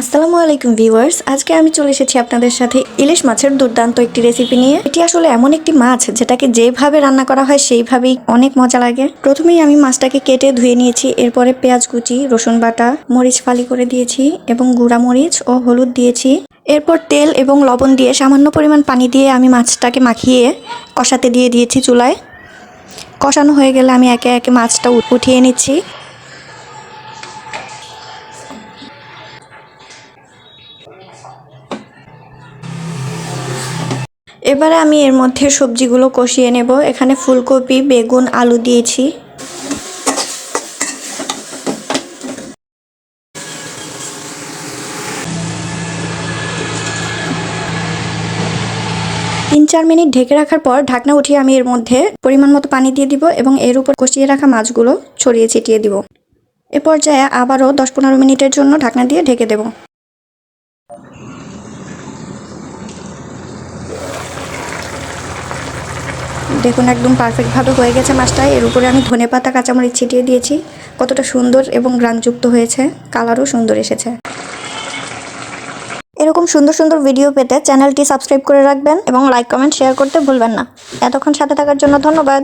আসসালামু আলাইকুম ভিউয়ার্স, আজকে আমি চলে এসেছি আপনাদের সাথে ইলিশ মাছের দুর্দান্ত একটি রেসিপি নিয়ে। এটি আসলে এমন একটি মাছ যেটাকে যেভাবে রান্না করা হয় সেইভাবেই অনেক মজা লাগে। প্রথমেই আমি মাছটাকে কেটে ধুয়ে নিয়েছি, এরপরে পেঁয়াজ কুচি, রসুন বাটা, মরিচ ফালি করে দিয়েছি এবং গুঁড়া মরিচ ও হলুদ দিয়েছি। এরপর তেল এবং লবণ দিয়ে সামান্য পরিমাণ পানি দিয়ে আমি মাছটাকে মাখিয়ে কষাতে দিয়ে দিয়েছি চুলায়। কষানো হয়ে গেলে আমি একে একে মাছটা উঠিয়ে নিচ্ছি। এবারে আমি এর মধ্যে সবজিগুলো কষিয়ে নেব। এখানে ফুলকপি, বেগুন, আলু দিয়েছি। তিন চার মিনিট ঢেকে রাখার পর ঢাকনা উঠিয়ে আমি এর মধ্যে পরিমাণ মতো পানি দিয়ে দিব এবং এর উপর কষিয়ে রাখা মাছগুলো ছড়িয়ে ছিটিয়ে দিব। এ পর্যায়ে আবারও দশ পনেরো মিনিটের জন্য ঢাকনা দিয়ে ঢেকে দেব। দেখুন একদম পারফেক্টভাবে হয়ে গেছে মাছটা। এর উপরে আমি ধনে পাতা, কাঁচামরিচ ছিটিয়ে দিয়েছি। কতটা সুন্দর এবং গ্রানযুক্ত হয়েছে। কালারও সুন্দর এসেছে। এরকম সুন্দর সুন্দর ভিডিও পেতে চ্যানেলটি সাবস্ক্রাইব করে রাখবেন এবং লাইক কমেন্ট শেয়ার করতে ভুলবেন না। এতক্ষণ সাথে থাকার জন্য ধন্যবাদ।